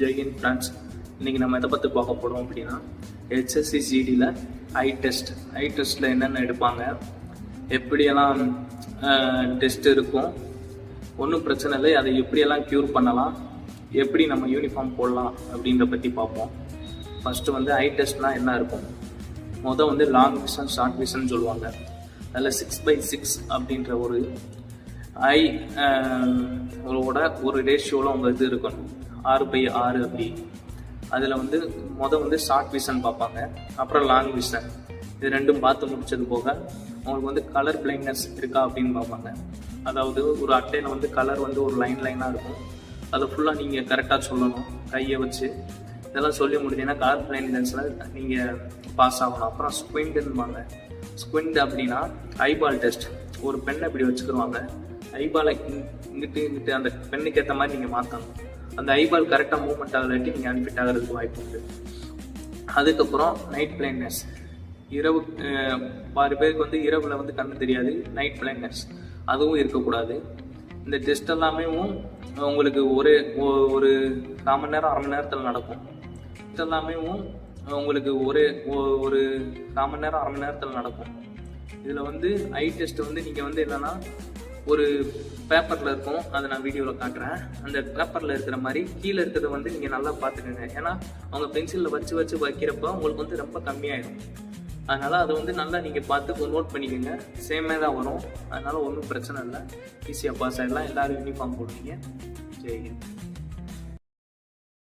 Jain friends இன்றைக்கி நம்ம எதை பற்றி பார்க்க போகிறோம் அப்படின்னா ஹெச்எஸ்சி ஜிடியில் ஐ டெஸ்ட் ஐ டெஸ்ட்டில் என்னென்ன எடுப்பாங்க? எப்படியெல்லாம் டெஸ்ட் இருக்கும்? ஒன்றும் பிரச்சனை இல்லை. அதை எப்படியெல்லாம் க்யூர் பண்ணலாம்? எப்படி நம்ம யூனிஃபார்ம் போடலாம்? அப்படின்ற பற்றி பார்ப்போம். ஃபஸ்ட்டு வந்து ஐ டெஸ்ட்னால் என்ன இருக்கும்? மொதல் வந்து லாங் விஷன் ஷார்ட் விஷன் சொல்லுவாங்க. அதில் சிக்ஸ் பை சிக்ஸ் அப்படின்ற ஒரு ஐ ஓட ஒரு ரேஷியோவில் உங்கள் இது இருக்கணும். ஆறு பை ஆறு அப்படி. அதில் வந்து மொதல் வந்து ஷார்ட் விஷன் பார்ப்பாங்க. அப்புறம் லாங் விஷன் இது ரெண்டும் பார்த்து முடிச்சது போக அவங்களுக்கு வந்து கலர் பிளைண்ட்னஸ் இருக்கா அப்படின்னு பார்ப்பாங்க. அதாவது ஒரு அட்டையில் வந்து கலர் வந்து ஒரு லைன் லைனாக இருக்கும். அதை ஃபுல்லாக நீங்கள் கரெக்டாக சொல்லணும். கையை வச்சு இதெல்லாம் சொல்லி முடிஞ்சீங்கன்னா கலர் பிளைண்ட்னஸில் நீங்கள் பாஸ் ஆகணும். அப்புறம் ஸ்குவிண்டுன்பாங்க ஸ்குவிண்ட் அப்படின்னா ஐபால் டெஸ்ட் ஒரு பெண்ணை இப்படி வச்சுக்கிருவாங்க. ஐபாலை இங்கிட்டு இங்கிட்டு அந்த பெண்ணுக்கு ஏற்ற மாதிரி நீங்கள் மாற்றணும் அந்த ஐபால் கரெக்டாக மூவ்மெண்ட் ஆகலாட்டி நீங்கள் அன்ஃபிட் ஆகிறதுக்கு வாய்ப்பு உண்டு. அதுக்கப்புறம் நைட் பிளைண்ட்னஸ் இரவு பாதி பேருக்கு வந்து இரவில் வந்து கண்ணு தெரியாது நைட் பிளைண்ட்னஸ் அதுவும் இருக்கக்கூடாது. இந்த டெஸ்ட் எல்லாமே உங்களுக்கு ஒரே ஒரு கால் மணி நேரம் அரை மணி நேரத்தில் நடக்கும். டெஸ்ட் எல்லாமே உங்களுக்கு ஒரே ஒரு கால் மணி நேரம் அரை மணி நேரத்தில் நடக்கும். இதில் வந்து ஐ டெஸ்ட் வந்து நீங்கள் வந்து என்னென்னா ஒரு பேப்பரில் இருக்கும். அதை நான் வீடியோவில் காட்டுறேன். அந்த பேப்பரில் இருக்கிற மாதிரி கீழே இருக்கிறத வந்து நீங்கள் நல்லா பார்த்துக்கோங்க. ஏன்னா அவங்க பென்சிலில் வச்சு வச்சு வைக்கிறப்ப உங்களுக்கு வந்து ரொம்ப கம்மியாயிடும் அதனால் அதை வந்து நல்லா நீங்கள் பார்த்து நோட் பண்ணிக்கோங்க. சேமே தான் வரும். அதனால் ஒன்றும் பிரச்சனை இல்லை. ஈஸியாக பாஸ் ஆகிடலாம் எல்லோரும் யூனிஃபார்ம் போடுவீங்க. சரிங்க